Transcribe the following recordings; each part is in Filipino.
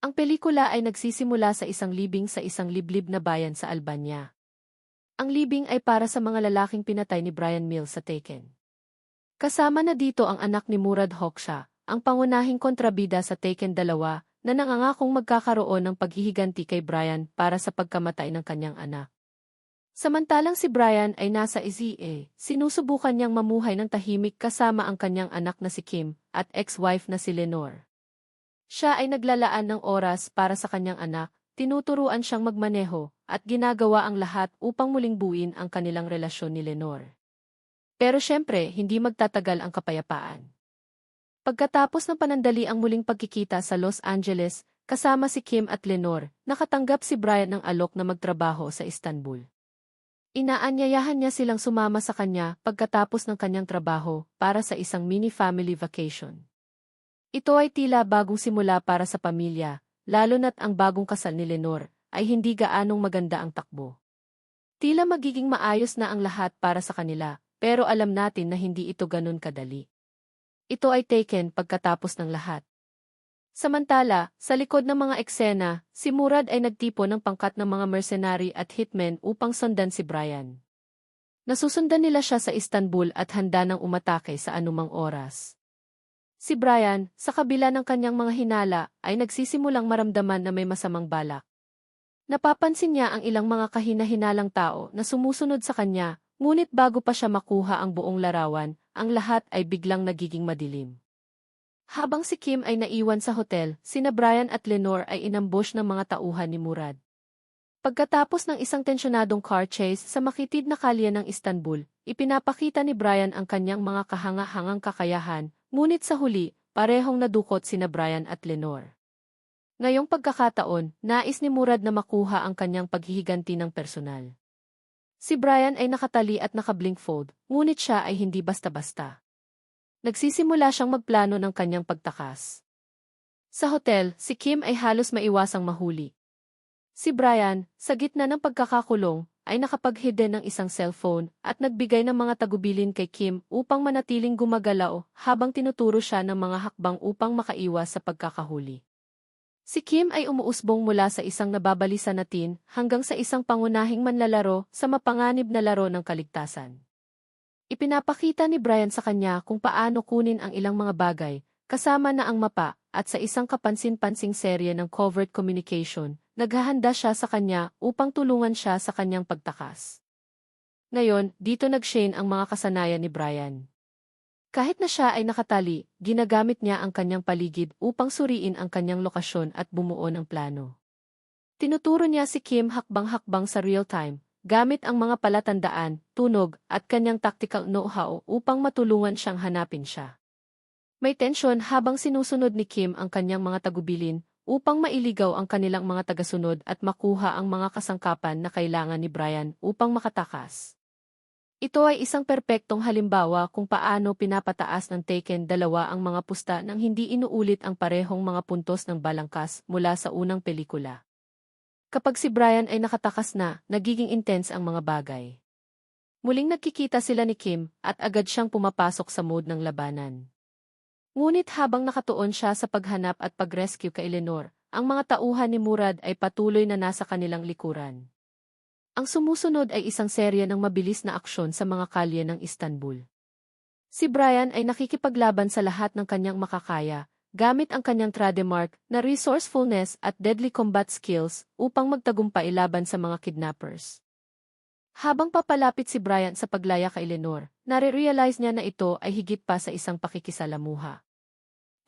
Ang pelikula ay nagsisimula sa isang libing sa isang liblib na bayan sa Albania. Ang libing ay para sa mga lalaking pinatay ni Brian Mills sa Taken. Kasama na dito ang anak ni Murad Hoxha, ang pangunahing kontrabida sa Taken 2, na nangangakong magkakaroon ng paghihiganti kay Brian para sa pagkamatay ng kanyang anak. Samantalang si Brian ay nasa IZA, sinusubukan niyang mamuhay ng tahimik kasama ang kanyang anak na si Kim at ex-wife na si Lenore. Siya ay naglalaan ng oras para sa kanyang anak, tinuturuan siyang magmaneho, at ginagawa ang lahat upang muling buuin ang kanilang relasyon ni Lenore. Pero syempre, hindi magtatagal ang kapayapaan. Pagkatapos ng panandali ang muling pagkikita sa Los Angeles, kasama si Kim at Lenore, nakatanggap si Brian ng alok na magtrabaho sa Istanbul. Inaanyayahan niya silang sumama sa kanya pagkatapos ng kanyang trabaho para sa isang mini-family vacation. Ito ay tila bagong simula para sa pamilya, lalo na't ang bagong kasal ni Lenore ay hindi gaanong maganda ang takbo. Tila magiging maayos na ang lahat para sa kanila, pero alam natin na hindi ito ganun kadali. Ito ay taken pagkatapos ng lahat. Samantala, sa likod ng mga eksena, si Murad ay nagtipo ng pangkat ng mga mercenary at hitmen upang sundan si Brian. Nasusundan nila siya sa Istanbul at handa nang umatake sa anumang oras. Si Brian, sa kabila ng kanyang mga hinala, ay nagsisimulang maramdaman na may masamang balak. Napapansin niya ang ilang mga kahina-hinalang tao na sumusunod sa kanya, ngunit bago pa siya makuha ang buong larawan, ang lahat ay biglang nagiging madilim. Habang si Kim ay naiwan sa hotel, sina Brian at Lenore ay inambush ng mga tauhan ni Murad. Pagkatapos ng isang tensyonadong car chase sa makitid na kalye ng Istanbul, ipinapakita ni Brian ang kanyang mga kahanga-hangang kakayahan, Ngunit sa huli, parehong nadukot sina Brian at Lenore. Ngayong pagkakataon, nais ni Murad na makuha ang kanyang paghihiganti ng personal. Si Brian ay nakatali at nakablinkfold, ngunit siya ay hindi basta-basta. Nagsisimula siyang magplano ng kanyang pagtakas. Sa hotel, si Kim ay halos maiwasang mahuli. Si Brian, sa gitna ng pagkakakulong, ay nakapaghide ng isang cellphone at nagbigay ng mga tagubilin kay Kim upang manatiling gumagalaw habang tinuturo siya ng mga hakbang upang makaiwas sa pagkakahuli. Si Kim ay umuusbong mula sa isang nababalisa na tin hanggang sa isang pangunahing manlalaro sa mapanganib na laro ng kaligtasan. Ipinapakita ni Brian sa kanya kung paano kunin ang ilang mga bagay, kasama na ang mapa, at sa isang kapansin-pansing serye ng covert communication, naghahanda siya sa kanya upang tulungan siya sa kanyang pagtakas. Ngayon, dito nag-shane ang mga kasanayan ni Brian. Kahit na siya ay nakatali, ginagamit niya ang kanyang paligid upang suriin ang kanyang lokasyon at bumuo ng plano. Tinuturo niya si Kim hakbang-hakbang sa real-time, gamit ang mga palatandaan, tunog, at kanyang tactical know-how upang matulungan siyang hanapin siya. May tensyon habang sinusunod ni Kim ang kanyang mga tagubilin upang mailigaw ang kanilang mga tagasunod at makuha ang mga kasangkapan na kailangan ni Brian upang makatakas. Ito ay isang perpektong halimbawa kung paano pinapataas ng Taken dalawa ang mga pusta nang hindi inuulit ang parehong mga puntos ng balangkas mula sa unang pelikula. Kapag si Brian ay nakatakas na, nagiging intense ang mga bagay. Muling nagkikita sila ni Kim at agad siyang pumapasok sa mode ng labanan. Ngunit habang nakatuon siya sa paghanap at pag-rescue kay Eleanor, ang mga tauhan ni Murad ay patuloy na nasa kanilang likuran. Ang sumusunod ay isang serya ng mabilis na aksyon sa mga kalye ng Istanbul. Si Brian ay nakikipaglaban sa lahat ng kanyang makakaya, gamit ang kanyang trademark na resourcefulness at deadly combat skills upang magtagumpay laban sa mga kidnappers. Habang papalapit si Bryant sa paglaya kay Lenore, nare-realize niya na ito ay higit pa sa isang pakikisalamuha.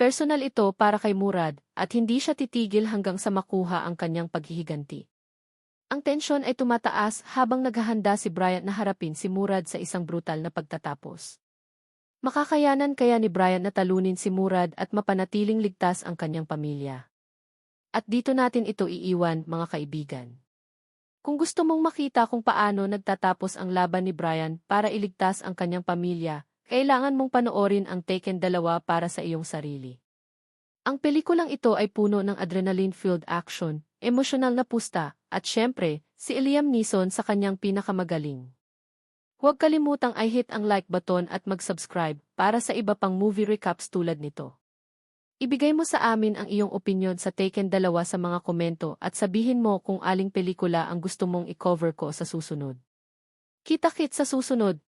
Personal ito para kay Murad at hindi siya titigil hanggang sa makuha ang kanyang paghihiganti. Ang tensyon ay tumataas habang naghahanda si Bryant na harapin si Murad sa isang brutal na pagtatapos. Makakayanan kaya ni Bryant na talunin si Murad at mapanatiling ligtas ang kanyang pamilya. At dito natin ito iiwan, mga kaibigan. Kung gusto mong makita kung paano nagtatapos ang laban ni Brian para iligtas ang kanyang pamilya, kailangan mong panoorin ang Taken 2 para sa iyong sarili. Ang pelikulang ito ay puno ng adrenaline-filled action, emosyonal na pusta, at syempre, si Liam Neeson sa kanyang pinakamagaling. Huwag kalimutang i-hit ang like button at mag-subscribe para sa iba pang movie recaps tulad nito. Ibigay mo sa amin ang iyong opinyon sa Taken dalawa sa mga komento at sabihin mo kung aling pelikula ang gusto mong i-cover ko sa susunod. Kita-kit sa susunod.